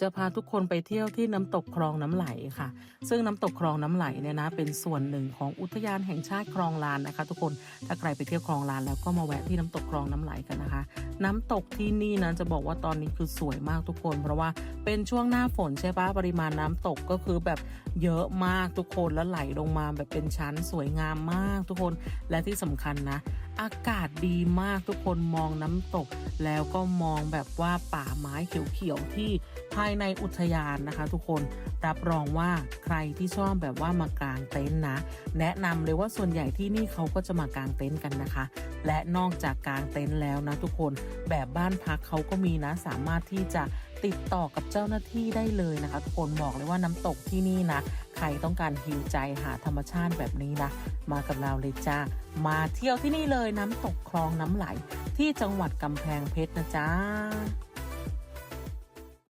จะพาทุกคนไปเที่ยวที่น้ำตกคลองน้ำไหลค่ะ ซึ่งน้ำตกคลองน้ำไหลเนี่ยนะเป็นส่วนหนึ่งของอุทยานแห่งชาติคลองลานนะคะ ทุกคนถ้าใครไปเที่ยวคลองลานแล้วก็มาแวะที่น้ำตกคลองน้ำไหลกันนะคะ น้ำตกที่นี่นะจะบอกว่าตอนนี้คือสวยมากทุกคน เพราะว่าเป็นช่วงหน้าฝนใช่ปะปริมาณน้ำตกก็คือแบบเยอะมากทุกคนแล้วไหลลงมาแบบเป็นชั้นสวยงามมากทุกคนและที่สำคัญนะอากาศดีมากทุกคนมองน้ำตก แล้วก็มองแบบว่าป่าไม้เขียวๆที่ภายในอุทยานนะคะ ทุกคนรับรองว่าใครที่ชอบแบบว่ามากางเต็นท์นะ แนะนำเลยว่าส่วนใหญ่ที่นี่เขาก็จะมากางเต็นท์กันนะคะ และนอกจากกางเต็นท์แล้วนะทุกคนแบบบ้านพักเขาก็มีนะสามารถที่จะ ติดต่อกับเจ้าหน้าที่ได้เลยนะคะทุกคนบอกเลยว่าน้ำตกที่นี่นะ ใครต้องการฮิวใจหาธรรมชาติแบบนี้นะ มากับเราเลยจ้ามาเที่ยวที่นี่เลยน้ำตกคลองน้ำไหล ที่จังหวัดกำแพงเพชรนะจ๊ะ